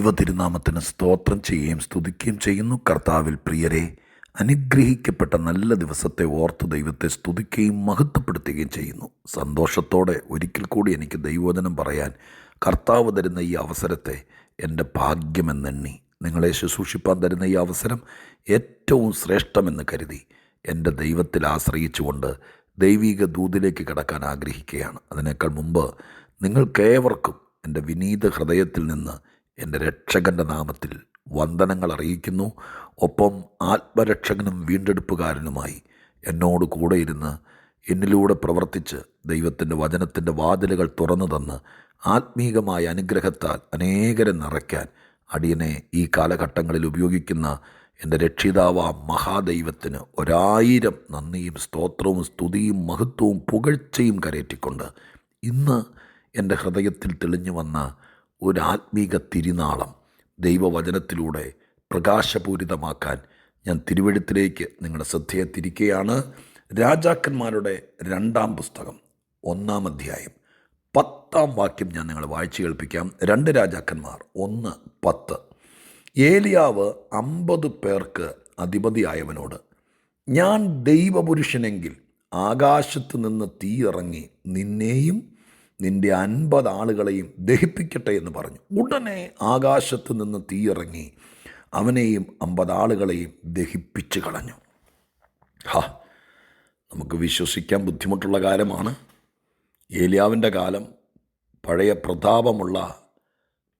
ദൈവ തിരുനാമത്തിന് സ്തോത്രം ചെയ്യുകയും സ്തുതിക്കുകയും ചെയ്യുന്നു. കർത്താവിൽ പ്രിയരെ അനുഗ്രഹിക്കപ്പെട്ട നല്ല ദിവസത്തെ ഓർത്ത് ദൈവത്തെ സ്തുതിക്കുകയും മഹത്വപ്പെടുത്തുകയും ചെയ്യുന്നു. സന്തോഷത്തോടെ ഒരിക്കൽ കൂടി എനിക്ക് ദൈവോധനം പറയാൻ കർത്താവ് തരുന്ന ഈ അവസരത്തെ എന്റെ ഭാഗ്യമെന്നെണ്ണി നിങ്ങളെ ശുശ്രൂഷിപ്പാൻ തരുന്ന ഈ അവസരം ഏറ്റവും ശ്രേഷ്ഠമെന്ന് കരുതി എന്റെ ദൈവത്തിൽ ആശ്രയിച്ചുകൊണ്ട് ദൈവിക ദൂതിലേക്ക് കടക്കാൻ ആഗ്രഹിക്കുകയാണ്. അതിനേക്കാൾ മുമ്പ് നിങ്ങൾക്കേവർക്കും എന്റെ വിനീത ഹൃദയത്തിൽ നിന്ന് എന്റെ രക്ഷകന്റെ നാമത്തിൽ വന്ദനങ്ങൾ അറിയിക്കുന്നു. ഒപ്പം ആത്മരക്ഷകനും വീണ്ടെടുപ്പുകാരനുമായി എന്നോട് കൂടെ ഇരുന്ന് എന്നിലൂടെ പ്രവർത്തിച്ച് ദൈവത്തിന്റെ വചനത്തിന്റെ വാതിലുകൾ തുറന്നു തന്ന് ആത്മീകമായ അനുഗ്രഹത്താൽ അനേകരെ നിറയ്ക്കാൻ അടിയനെ ഈ കാലഘട്ടങ്ങളിൽ ഉപയോഗിക്കുന്ന എന്റെ രക്ഷിതാവ മഹാദൈവത്തിന് ഒരായിരം നന്ദിയും സ്തോത്രവും സ്തുതിയും മഹത്വവും പുകഴ്ചയും കരയറ്റിക്കൊണ്ട് ഇന്ന് എന്റെ ഹൃദയത്തിൽ തെളിഞ്ഞു വന്ന ഒരു ആത്മീക തിരുനാളം ദൈവവചനത്തിലൂടെ പ്രകാശപൂരിതമാക്കാൻ ഞാൻ തിരുവഴുത്തിലേക്ക് നിങ്ങളുടെ ശ്രദ്ധയെ തിരിക്കുകയാണ് രാജാക്കന്മാരുടെ രണ്ടാം പുസ്തകം ഒന്നാം അധ്യായം പത്താം വാക്യം ഞാൻ നിങ്ങളെ വായിച്ചു കേൾപ്പിക്കാം. രണ്ട് രാജാക്കന്മാർ ഒന്ന് പത്ത്. ഏലിയാവ് അമ്പത് പേർക്ക് അധിപതിയായവനോട് ഞാൻ ദൈവപുരുഷനെങ്കിൽ ആകാശത്ത് നിന്ന് തീ ഇറങ്ങി നിന്നെയും നിന്റെ അൻപത് ആളുകളെയും ദഹിപ്പിക്കട്ടെ എന്ന് പറഞ്ഞു. ഉടനെ ആകാശത്ത് നിന്ന് തീയിറങ്ങി അവനെയും അമ്പത് ആളുകളെയും ദഹിപ്പിച്ചു കളഞ്ഞു. ഹാ നമുക്ക് വിശ്വസിക്കാൻ ബുദ്ധിമുട്ടുള്ള കാലമാണ് ഏലിയാവിന്റെ കാലം പഴയ പ്രതാപമുള്ള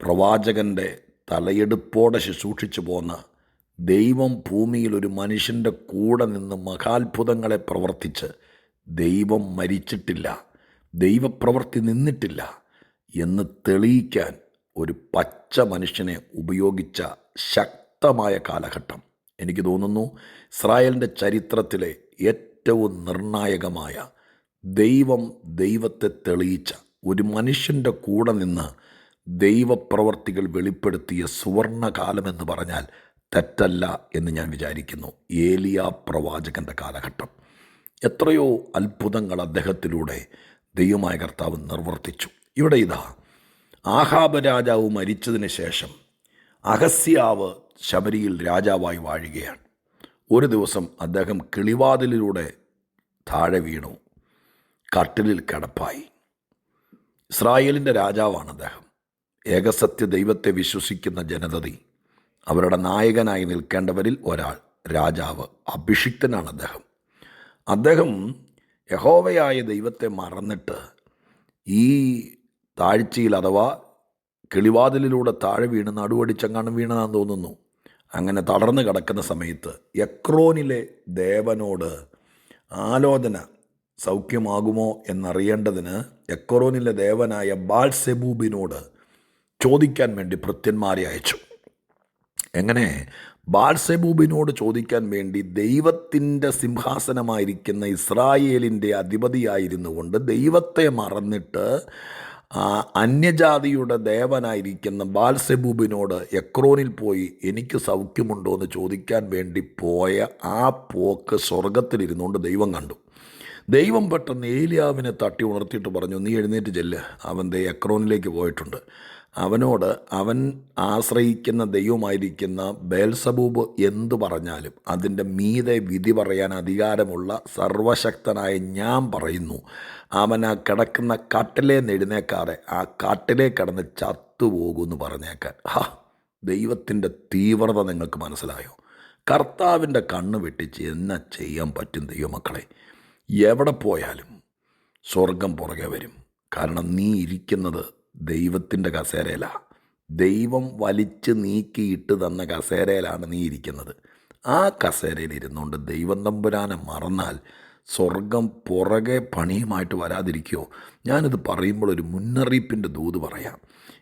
പ്രവാചകന്റെ തലയെടുപ്പോടെ ശുശ്രൂഷിച്ചു പോന്ന ദൈവം ഭൂമിയിൽ ഒരു മനുഷ്യന്റെ കൂടെ നിന്ന് മഹാത്ഭുതങ്ങളെ പ്രവർത്തിച്ച് ദൈവം മരിച്ചിട്ടില്ല. ദൈവപ്രവൃത്തി നിന്നിട്ടില്ല എന്ന് തെളിയിക്കാൻ ഒരു പച്ച മനുഷ്യനെ ഉപയോഗിച്ച ശക്തമായ കാലഘട്ടം. എനിക്ക് തോന്നുന്നു ഇസ്രായേലിന്റെ ചരിത്രത്തിലെ ഏറ്റവും നിർണായകമായ ദൈവം ദൈവത്തെ തെളിയിച്ച ഒരു മനുഷ്യന്റെ കൂടെ നിന്ന് ദൈവപ്രവർത്തികൾ വെളിപ്പെടുത്തിയ സുവർണകാലമെന്ന് പറഞ്ഞാൽ തെറ്റല്ല എന്ന് ഞാൻ വിചാരിക്കുന്നു. ഏലിയ പ്രവാചകന്റെ കാലഘട്ടം. എത്രയോ അത്ഭുതങ്ങൾ അദ്ദേഹത്തിലൂടെ ദൈവമായ കർത്താവ് നിർവർത്തിച്ചു. ഇവിടെ ഇതാ ആഹാബ രാജാവ് മരിച്ചതിന് ശേഷം അഹസ്യാവ് ശബരിയിൽ രാജാവായി വാഴുകയാണ്. ഒരു ദിവസം അദ്ദേഹം കിളിവാതിലിലൂടെ താഴെ വീണു കട്ടിലിൽ കിടപ്പായി. ഇസ്രായേലിന്റെ രാജാവാണ് അദ്ദേഹം. ഏകസത്യ ദൈവത്തെ വിശ്വസിക്കുന്ന ജനതതി അവരുടെ നായകനായി നിൽക്കേണ്ടവരിൽ ഒരാൾ രാജാവ് അഭിഷിക്തനാണ് അദ്ദേഹം. അദ്ദേഹം യഹോവയായ ദൈവത്തെ മറന്നിട്ട് ഈ താഴ്ചയിൽ അഥവാ കിളിവാതിലിലൂടെ താഴെ വീണ് നടുവടിച്ചെങ്ങാനും വീണതാന്ന് തോന്നുന്നു. അങ്ങനെ തളർന്നു കിടക്കുന്ന സമയത്ത് യക്രോനിലെ ദേവനോട് ആലോചന സൗഖ്യമാകുമോ എന്നറിയേണ്ടതിന് യക്രോനിലെ ദേവനായ ബാൽസെബൂബിനോട് ചോദിക്കാൻ വേണ്ടി ഭൃത്യന്മാരെ അയച്ചു. എങ്ങനെ? ബാൽസെബൂബിനോട് ചോദിക്കാൻ വേണ്ടി ദൈവത്തിന്റെ സിംഹാസനമായിരിക്കുന്ന ഇസ്രായേലിന്റെ അധിപതിയായിരുന്നു കൊണ്ട് ദൈവത്തെ മറന്നിട്ട് അന്യജാതിയുടെ ദേവനായിരിക്കുന്ന ബാൽസെബൂബിനോട് എക്രോനിൽ പോയി എനിക്ക് സൗഖ്യമുണ്ടോ എന്ന് ചോദിക്കാൻ വേണ്ടി പോയ ആ പോക്ക് സ്വർഗത്തിലിരുന്നുകൊണ്ട് ദൈവം കണ്ടു. ദൈവം പെട്ടെന്ന് ഏലിയാവിനെ തട്ടി ഉണർത്തിയിട്ട് പറഞ്ഞു നീ എഴുന്നേറ്റ് ചെല്ല്. അവൻ ദേ എക്രോനിലേക്ക് പോയിട്ടുണ്ട്. അവനോട് അവൻ ആശ്രയിക്കുന്ന ദൈവമായിരിക്കുന്ന ബേൽസബൂബ് എന്തു പറഞ്ഞാലും അതിന്റെ മീതെ വിധി പറയാൻ അധികാരമുള്ള സർവശക്തനായ ഞാൻ പറയുന്നു. അവൻ ആ കിടക്കുന്ന കാട്ടിലെ എഴുന്നേക്കാതെ ആ കാട്ടിലെ കിടന്ന് ചത്തുപോകുമെന്ന് പറഞ്ഞേക്കാൻ. ഹാ ദൈവത്തിന്റെ തീവ്രത നിങ്ങൾക്ക് മനസ്സിലായോ? കർത്താവിന്റെ കണ്ണ് വെട്ടിച്ച് എന്നാ ചെയ്യാൻ പറ്റും ദൈവമക്കളെ? എവിടെ പോയാലും സ്വർഗം പുറകെ വരും. കാരണം നീ ഇരിക്കുന്നത് ദൈവത്തിന്റെ കസേരയില. ദൈവം വലിച്ച് നീക്കിയിട്ട് തന്ന കസേരയിലാണ് നീ ഇരിക്കുന്നത്. ആ കസേരയിൽ ഇരുന്നുകൊണ്ട് ദൈവം തമ്പുരാനെ മറന്നാൽ സ്വർഗം പുറകെ പണിയുമായിട്ട് വരാതിരിക്കുമോ ഞാനിത് പറയുമ്പോൾ ഒരു മുന്നറിയിപ്പിന്റെ ദൂത് പറയാം.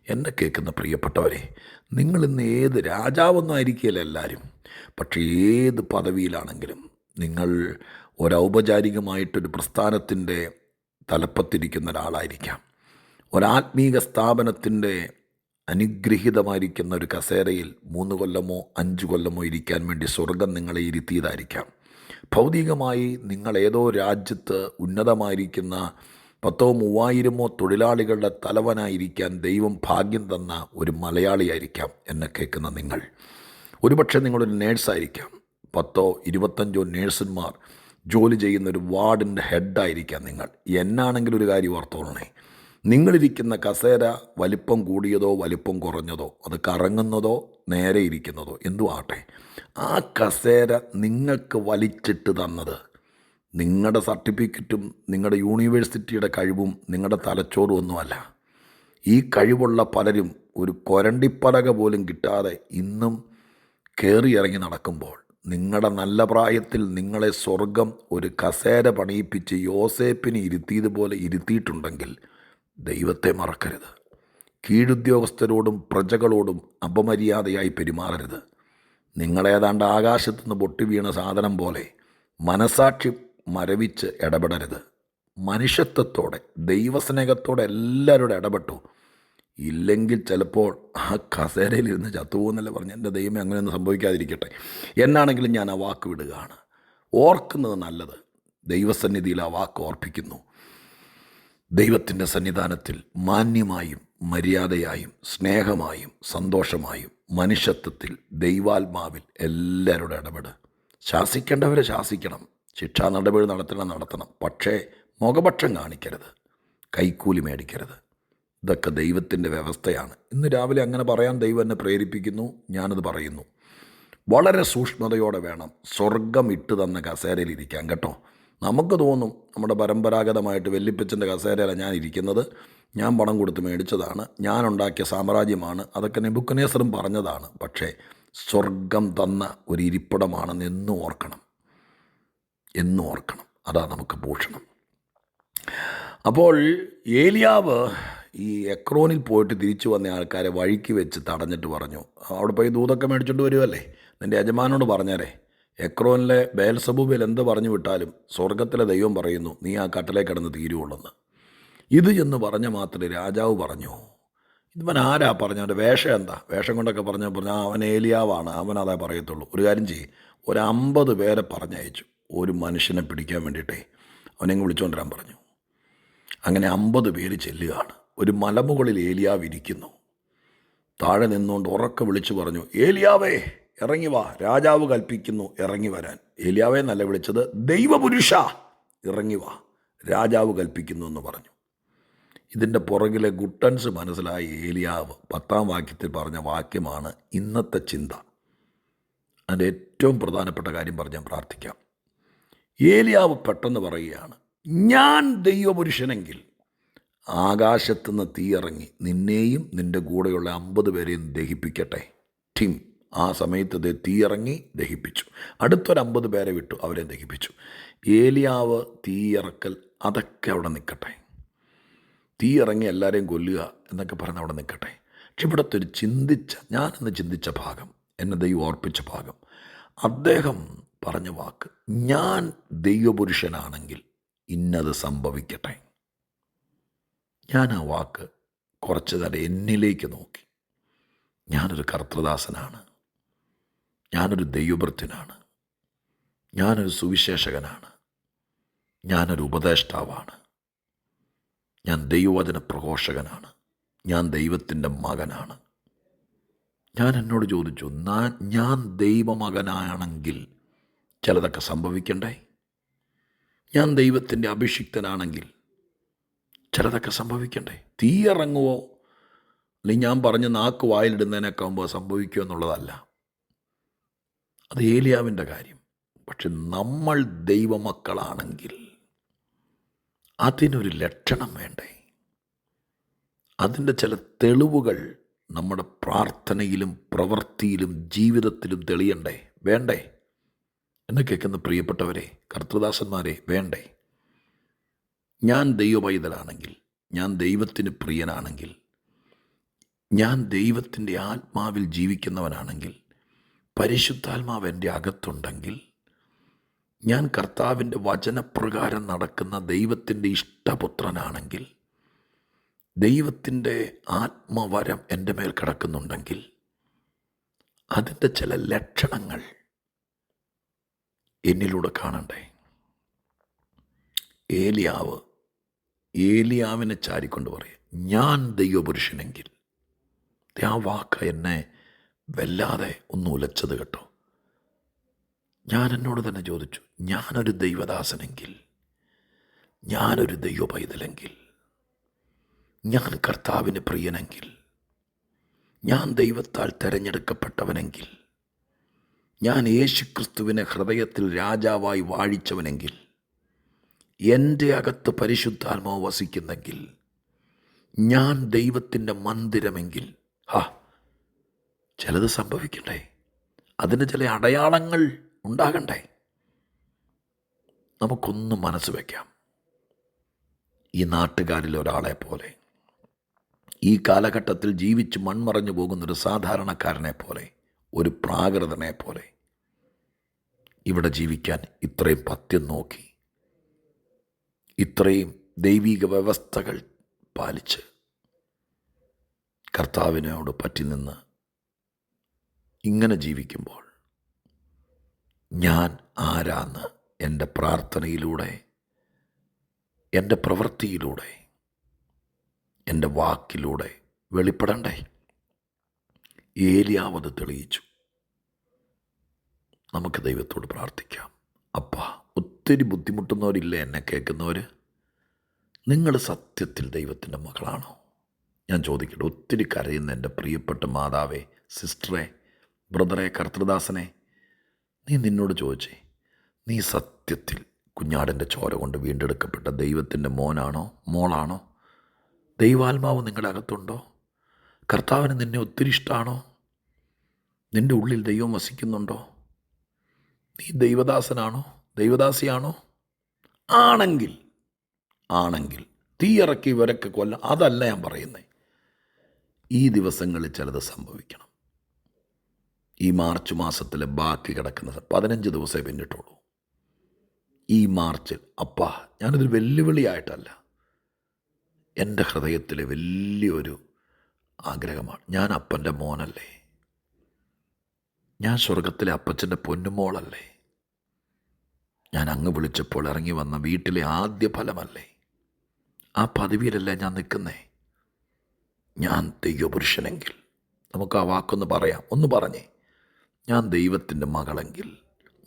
എന്നെ കേൾക്കുന്ന പ്രിയപ്പെട്ടവരെ നിങ്ങൾ ഇന്ന് ഏത് രാജാവൊന്നും ആയിരിക്കില്ല എല്ലാവരും. പക്ഷേ ഏത് പദവിയിലാണെങ്കിലും നിങ്ങൾ ഒരൗപചാരികമായിട്ടൊരു പ്രസ്ഥാനത്തിന്റെ തലപ്പത്തിരിക്കുന്ന ഒരാളായിരിക്കാം. ഒരാത്മീക സ്ഥാപനത്തിന്റെ അനുഗ്രഹീതമായിരിക്കുന്ന ഒരു കസേരയിൽ മൂന്ന് കൊല്ലമോ അഞ്ച് കൊല്ലമോ ഇരിക്കാൻ വേണ്ടി സ്വർഗം നിങ്ങളെ ഇരുത്തിയതായിരിക്കാം. ഭൗതികമായി നിങ്ങൾ ഏതോ രാജ്യത്ത് ഉന്നതമായിരിക്കുന്ന പത്തോ മൂവായിരമോ തൊഴിലാളികളുടെ തലവനായിരിക്കാൻ ദൈവം ഭാഗ്യം തന്ന ഒരു മലയാളിയായിരിക്കാം എന്നെ കേൾക്കുന്ന നിങ്ങൾ. ഒരുപക്ഷെ നിങ്ങളൊരു നേഴ്സായിരിക്കാം. പത്തോ ഇരുപത്തഞ്ചോ നേഴ്സുമാർ ജോലി ചെയ്യുന്ന ഒരു വാർഡിന്റെ ഹെഡായിരിക്കാം നിങ്ങൾ. എന്നാണെങ്കിലും ഒരു കാര്യം ഓർത്തോളണേ. നിങ്ങളിരിക്കുന്ന കസേര വലിപ്പം കൂടിയതോ വലിപ്പം കുറഞ്ഞതോ അത് കറങ്ങുന്നതോ നേരെ ഇരിക്കുന്നതോ എന്തുവാട്ടെ ആ കസേര നിങ്ങൾക്ക് വലിച്ചിട്ട് തന്നത് നിങ്ങളുടെ സർട്ടിഫിക്കറ്റും നിങ്ങളുടെ യൂണിവേഴ്സിറ്റിയുടെ കഴിവും നിങ്ങളുടെ തലച്ചോറും ഒന്നുമല്ല ഈ കഴിവുള്ള പലരും ഒരു കൊരണ്ടിപ്പലക പോലും കിട്ടാതെ ഇന്നും കയറി ഇറങ്ങി നടക്കുമ്പോൾ നിങ്ങളുടെ നല്ല പ്രായത്തിൽ നിങ്ങളെ സ്വർഗം ഒരു കസേര പണിയിപ്പിച്ച് യോസേപ്പിന് ഇരുത്തിയതുപോലെ ഇരുത്തിയിട്ടുണ്ടെങ്കിൽ ദൈവത്തെ മറക്കരുത്. കീഴുദ്യോഗസ്ഥരോടും പ്രജകളോടും അപമര്യാദയായി പെരുമാറരുത്. നിങ്ങളേതാണ്ട് ആകാശത്തു നിന്ന് പൊട്ടി വീണ സാധനം പോലെ മനസാക്ഷി മരവിച്ച് ഇടപെടരുത്. മനുഷ്യത്വത്തോടെ ദൈവസ്നേഹത്തോടെ എല്ലാവരോടും ഇടപെട്ടു. ഇല്ലെങ്കിൽ ചിലപ്പോൾ ആ കസേരയിലിരുന്ന് ചത്തുപോകുന്നല്ലേ പറഞ്ഞ് എന്റെ ദൈവമേ അങ്ങനെയൊന്നും സംഭവിക്കാതിരിക്കട്ടെ. എന്നാണെങ്കിലും ഞാൻ ആ വാക്ക് വിടുകയാണ്. ഓർക്കുന്നത് നല്ലത്. ദൈവസന്നിധിയിൽ ആ വാക്ക് ഓർപ്പിക്കുന്നു. ദൈവത്തിന്റെ സന്നിധാനത്തിൽ മാന്യമായും മര്യാദയായും സ്നേഹമായും സന്തോഷമായും മനുഷ്യത്വത്തിൽ ദൈവാത്മാവിൽ എല്ലാവരുടെ ഇടപെട്. ശാസിക്കേണ്ടവരെ ശാസിക്കണം. ശിക്ഷാ നടപടി നടത്തണം നടത്തണം. പക്ഷേ മുഖപക്ഷം കാണിക്കരുത്. കൈക്കൂലി മേടിക്കരുത്. ഇതൊക്കെ ദൈവത്തിന്റെ വ്യവസ്ഥയാണ്. ഇന്ന് രാവിലെ അങ്ങനെ പറയാൻ ദൈവം എന്നെ പ്രേരിപ്പിക്കുന്നു. ഞാനത് പറയുന്നു. വളരെ സൂക്ഷ്മതയോടെ വേണം സ്വർഗം ഇട്ട് തന്ന കസേരയിൽ ഇരിക്കാൻ കേട്ടോ? നമുക്ക് തോന്നും നമ്മുടെ പരമ്പരാഗതമായിട്ട് വെല്ലിപ്പച്ചന്റെ കസേരയല്ല ഞാൻ ഇരിക്കുന്നത് ഞാൻ പണം കൊടുത്ത് മേടിച്ചതാണ്. ഞാൻ ഉണ്ടാക്കിയ സാമ്രാജ്യമാണ്. അതൊക്കെ നെബുക്കനേസറും പറഞ്ഞതാണ്. പക്ഷേ സ്വർഗം തന്ന ഒരു ഇരിപ്പിടമാണെന്ന് എന്നും ഓർക്കണം. എന്നും ഓർക്കണം. അതാ നമുക്ക് ഭൂഷണം. അപ്പോൾ ഏലിയാവ് ഈ എക്രോനിൽ പോയിട്ട് തിരിച്ചു വന്ന ആൾക്കാരെ വഴിക്ക് വെച്ച് തടഞ്ഞിട്ട് പറഞ്ഞു അവിടെ പോയി ദൂതൊക്കെ മേടിച്ചോണ്ട് വരുമല്ലേ നിന്റെ യജമാനോട് പറഞ്ഞേരെ. എക്രോനിലെ ബേൽസബൂബിൽ എന്ത് പറഞ്ഞു വിട്ടാലും സ്വർഗത്തിലെ ദൈവം പറയുന്നു നീ ആ കട്ടലേ കിടന്ന് തീരുവുള്ളെന്ന് ഇത് എന്ന് പറഞ്ഞ മാത്രമേ രാജാവ് പറഞ്ഞു. ഇവൻ ആരാ പറഞ്ഞു അവന്റെ വേഷം എന്താ? വേഷം കൊണ്ടൊക്കെ പറഞ്ഞ പറഞ്ഞാൽ അവൻ ഏലിയാവാണ്. അവൻ അതേ പറയത്തുള്ളൂ. ഒരു കാര്യം ചെയ്യും. ഒരു അമ്പത് പേരെ പറഞ്ഞയച്ചു. ഒരു മനുഷ്യനെ പിടിക്കാൻ വേണ്ടിയിട്ടേ അവനെങ്ങ് വിളിച്ചുകൊണ്ടിരാൻ പറഞ്ഞു. അങ്ങനെ അമ്പത് പേര് ചെല്ലുകയാണ്. ഒരു മലമുകളിൽ ഏലിയാവ് ഇരിക്കുന്നു. താഴെ നിന്നുകൊണ്ട് ഉറക്കെ വിളിച്ചു പറഞ്ഞു ഏലിയാവേ ഇറങ്ങി വാ. രാജാവ് കൽപ്പിക്കുന്നു ഇറങ്ങി വരാൻ. ഏലിയാവെ നല്ല വിളിച്ചത്. ദൈവപുരുഷ ഇറങ്ങി വാ. രാജാവ് കൽപ്പിക്കുന്നു എന്ന് പറഞ്ഞു. ഇതിന്റെ പുറകിലെ ഗുട്ടൻസ് മനസ്സിലായ ഏലിയാവ് പത്താം വാക്യത്തിൽ പറഞ്ഞ വാക്യമാണ് ഇന്നത്തെ ചിന്ത. അതിന്റെ ഏറ്റവും പ്രധാനപ്പെട്ട കാര്യം പറഞ്ഞ് ഞാൻ പ്രാർത്ഥിക്കാം. ഏലിയാവ് പെട്ടെന്ന് പറയുകയാണ് ഞാൻ ദൈവപുരുഷനെങ്കിൽ ആകാശത്തുനിന്ന് തീയിറങ്ങി നിന്നെയും നിന്റെ കൂടെയുള്ള അമ്പത് പേരെയും ദഹിപ്പിക്കട്ടെ. ടിം. ആ സമയത്ത് ഇത് തീയിറങ്ങി ദഹിപ്പിച്ചു. അടുത്തൊരമ്പത് പേരെ വിട്ടു അവരെ ദഹിപ്പിച്ചു. ഏലിയാവ് തീയിറക്കൽ അതൊക്കെ അവിടെ നിൽക്കട്ടെ. തീ ഇറങ്ങി എല്ലാവരെയും കൊല്ലുക എന്നൊക്കെ പറഞ്ഞ് അവിടെ നിൽക്കട്ടെ. പക്ഷെ ഇവിടുത്തെ ഒരു ചിന്തിച്ച ഞാനെന്ന് ചിന്തിച്ച ഭാഗം എന്നെ ദൈവം ഓർപ്പിച്ച ഭാഗം. അദ്ദേഹം പറഞ്ഞ വാക്ക് ഞാൻ ദൈവപുരുഷനാണെങ്കിൽ ഇന്നത് സംഭവിക്കട്ടെ. ഞാൻ ആ വാക്ക് കുറച്ച് നേരം എന്നിലേക്ക് നോക്കി. ഞാനൊരു കർത്തൃദാസനാണ്. ഞാനൊരു ദൈവഭൃത്യനാണ്. ഞാനൊരു സുവിശേഷകനാണ്. ഞാനൊരു ഉപദേഷ്ടാവാണ്. ഞാൻ ദൈവവചന പ്രഘോഷകനാണ്. ഞാൻ ദൈവത്തിന്റെ മകനാണ്. ഞാൻ എന്നോട് ചോദിച്ചു "നാ- ഞാൻ ദൈവമകനാണെങ്കിൽ ചിലതൊക്കെ സംഭവിക്കണ്ടേ? ഞാൻ ദൈവത്തിന്റെ അഭിഷിക്തനാണെങ്കിൽ ചിലതൊക്കെ സംഭവിക്കണ്ടേ? തീയിറങ്ങുവോ? അല്ലെങ്കിൽ ഞാൻ പറഞ്ഞ് നാക്ക് വായിലിടുന്നതിനൊക്കെ ആകുമ്പോൾ സംഭവിക്കുമോ എന്നുള്ളതല്ല. അത് ഏലിയാവിന്റെ കാര്യം. പക്ഷെ നമ്മൾ ദൈവമക്കളാണെങ്കിൽ അതിനൊരു ലക്ഷണം വേണ്ടേ? അതിന്റെ ചില തെളിവുകൾ നമ്മുടെ പ്രാർത്ഥനയിലും പ്രവൃത്തിയിലും ജീവിതത്തിലും തെളിയണ്ടേ? വേണ്ടേ? എന്ന് കേൾക്കുന്ന പ്രിയപ്പെട്ടവരെ കർത്തൃദാസന്മാരെ വേണ്ടേ? ഞാൻ ദൈവപൈതലാണെങ്കിൽ ഞാൻ ദൈവത്തിന് പ്രിയനാണെങ്കിൽ ഞാൻ ദൈവത്തിന്റെ ആത്മാവിൽ ജീവിക്കുന്നവനാണെങ്കിൽ പരിശുദ്ധാത്മാവ് എന്റെ അകത്തുണ്ടെങ്കിൽ ഞാൻ കർത്താവിന്റെ വചനപ്രകാരം നടക്കുന്ന ദൈവത്തിന്റെ ഇഷ്ടപുത്രനാണെങ്കിൽ ദൈവത്തിന്റെ ആത്മവരം എന്റെ മേൽ കിടക്കുന്നുണ്ടെങ്കിൽ അതിന്റെ ചില ലക്ഷണങ്ങൾ എന്നിലൂടെ കാണണ്ടേ? ഏലിയാവ് ഏലിയാവിനെ ചാരിക്കൊണ്ട് പറയും ഞാൻ ദൈവപുരുഷനെങ്കിൽ ആ വാക്ക് എന്നെ വല്ലാതെ ഒന്ന് ഉലച്ചത് കേട്ടോ. ഞാൻ എന്നോട് തന്നെ ചോദിച്ചു ഞാനൊരു ദൈവദാസനെങ്കിൽ? ഞാനൊരു ദൈവ പൈതലെങ്കിൽ ഞാൻ കർത്താവിന് പ്രിയനെങ്കിൽ? ഞാൻ ദൈവത്താൽ തിരഞ്ഞെടുക്കപ്പെട്ടവനെങ്കിൽ? ഞാൻ യേശുക്രിസ്തുവിനെ ഹൃദയത്തിൽ രാജാവായി വാഴിച്ചവനെങ്കിൽ? എന്റെ അകത്ത് പരിശുദ്ധാത്മാവ് വസിക്കുന്നെങ്കിൽ? ഞാൻ ദൈവത്തിന്റെ മന്ദിരമെങ്കിൽ? ഹാ ചിലത് സംഭവിക്കണ്ടേ? അതിന് ചില അടയാളങ്ങൾ ഉണ്ടാകണ്ടേ? നമുക്കൊന്ന് മനസ്സ് വയ്ക്കാം ഈ നാട്ടുകാരിൽ ഒരാളെ പോലെ ഈ കാലഘട്ടത്തിൽ ജീവിച്ച് മൺമറഞ്ഞു പോകുന്നൊരു സാധാരണക്കാരനെ പോലെ ഒരു പ്രാകൃതനെ പോലെ ഇവിടെ ജീവിക്കാൻ ഇത്രയും പത്യം നോക്കി ഇത്രയും ദൈവിക വ്യവസ്ഥകൾ പാലിച്ച് കർത്താവിനോട് പറ്റി നിന്ന് ഇങ്ങനെ ജീവിക്കുമ്പോൾ ഞാൻ ആരാന്ന് എന്റെ പ്രാർത്ഥനയിലൂടെ എന്റെ പ്രവൃത്തിയിലൂടെ എന്റെ വാക്കിലൂടെ വെളിപ്പെടണ്ടേ? ഏലിയാവത് തെളിയിച്ചു. നമുക്ക് ദൈവത്തോട് പ്രാർത്ഥിക്കാം. അപ്പ ഒത്തിരി ബുദ്ധിമുട്ടുന്നവരില്ലേ എന്നെ കേൾക്കുന്നവർ നിങ്ങൾ സത്യത്തിൽ ദൈവത്തിന്റെ മകളാണോ? ഞാൻ ചോദിക്കട്ടെ ഒത്തിരി കരയുന്ന എന്റെ പ്രിയപ്പെട്ട മാതാവേ സിസ്റ്ററെ ബ്രദറെ കർത്തൃദാസനെ നീ നിന്നോട് ചോദിച്ചേ നീ സത്യത്തിൽ കുഞ്ഞാടിന്റെ ചോര കൊണ്ട് വീണ്ടെടുക്കപ്പെട്ട ദൈവത്തിന്റെ മോനാണോ മോളാണോ? ദൈവാത്മാവ് നിങ്ങളുടെ അകത്തുണ്ടോ? കർത്താവിന് നിന്നെ ഒത്തിരി ഇഷ്ടമാണോ നിന്റെ ഉള്ളിൽ ദൈവം വസിക്കുന്നുണ്ടോ? നീ ദൈവദാസനാണോ ദൈവദാസിയാണോ? ആണെങ്കിൽ ആണെങ്കിൽ തീയിറക്കി ഇവരൊക്കെ കൊല്ലം അതല്ല ഞാൻ പറയുന്നത് ഈ ദിവസങ്ങളിൽ ചിലത് സംഭവിക്കണം. ഈ മാർച്ച് മാസത്തിൽ ബാക്കി കിടക്കുന്ന പതിനഞ്ച് ദിവസമേ പിന്നിട്ടുള്ളൂ. ഈ മാർച്ചിൽ അപ്പാ ഞാനതൊരു വെല്ലുവിളിയായിട്ടല്ല. എന്റെ ഹൃദയത്തിലെ വലിയൊരു ആഗ്രഹമാണ്. ഞാൻ അപ്പന്റെ മോനല്ലേ. ഞാൻ സ്വർഗത്തിലെ അപ്പച്ചന്റെ പൊന്നുമോളല്ലേ. ഞാൻ അങ്ങ് വിളിച്ചപ്പോൾ ഇറങ്ങി വന്ന വീട്ടിലെ ആദ്യ ഫലമല്ലേ. ആ പദവിയിലല്ലേ ഞാൻ നിൽക്കുന്നേ. ഞാൻ തെയ്യപുരുഷനെങ്കിൽ നമുക്ക് ആ വാക്കൊന്ന് പറയാം. ഒന്ന് പറഞ്ഞേ. ഞാൻ ദൈവത്തിന്റെ മകളെങ്കിൽ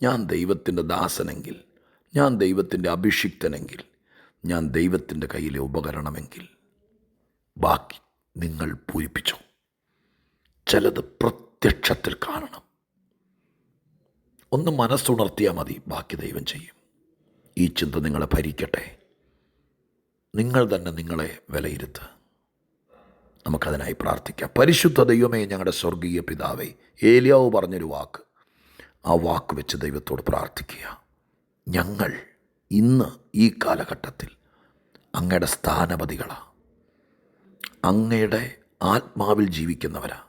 ഞാൻ ദൈവത്തിന്റെ ദാസനെങ്കിൽ ഞാൻ ദൈവത്തിന്റെ അഭിഷിക്തനെങ്കിൽ ഞാൻ ദൈവത്തിന്റെ കയ്യിലെ ഉപകരണമെങ്കിൽ ബാക്കി നിങ്ങൾ പൂരിപ്പിച്ചു. ചിലത് പ്രത്യക്ഷത്തിൽ കാണണം. ഒന്ന് മനസ്സുണർത്തിയാൽ മതി ബാക്കി ദൈവം ചെയ്യും. ഈ ചിന്ത നിങ്ങളെ ഭരിക്കട്ടെ. നിങ്ങൾ തന്നെ നിങ്ങളെ വിലയിരുത്ത്. നമുക്കതിനായി പ്രാർത്ഥിക്കാം. പരിശുദ്ധ ദൈവമേ ഞങ്ങളുടെ സ്വർഗീയ പിതാവേ ഏലിയാവ് പറഞ്ഞൊരു വാക്ക്. ആ വാക്ക് വെച്ച് ദൈവത്തോട് പ്രാർത്ഥിക്കുക. ഞങ്ങൾ ഇന്ന് ഈ കാലഘട്ടത്തിൽ അങ്ങയുടെ സ്ഥാനപതികളാണ് അങ്ങയുടെ ആത്മാവിൽ ജീവിക്കുന്നവരാ.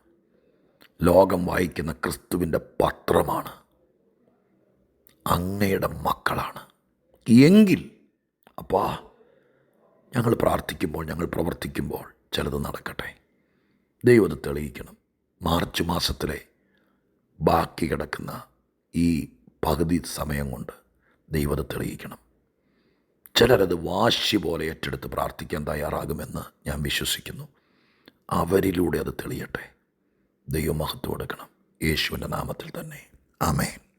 ലോകം വായിക്കുന്ന ക്രിസ്തുവിന്റെ പത്രമാണ്. അങ്ങയുടെ മക്കളാണ്. എങ്കിൽ അപ്പാ ഞങ്ങൾ പ്രാർത്ഥിക്കുമ്പോൾ ഞങ്ങൾ പ്രവർത്തിക്കുമ്പോൾ ചിലത് നടക്കട്ടെ. ദൈവം അത് തെളിയിക്കണം. മാർച്ച് മാസത്തിലെ ബാക്കി കിടക്കുന്ന ഈ പകുതി സമയം കൊണ്ട് ദൈവം തെളിയിക്കണം. ചിലരത് വാശി പോലെ ഏറ്റെടുത്ത് പ്രാർത്ഥിക്കാൻ തയ്യാറാകുമെന്ന് ഞാൻ വിശ്വസിക്കുന്നു. അവരിലൂടെ അത് തെളിയട്ടെ. ദൈവമഹത്വം എടുക്കണം. യേശുവിന്റെ നാമത്തിൽ തന്നെ. ആമേൻ.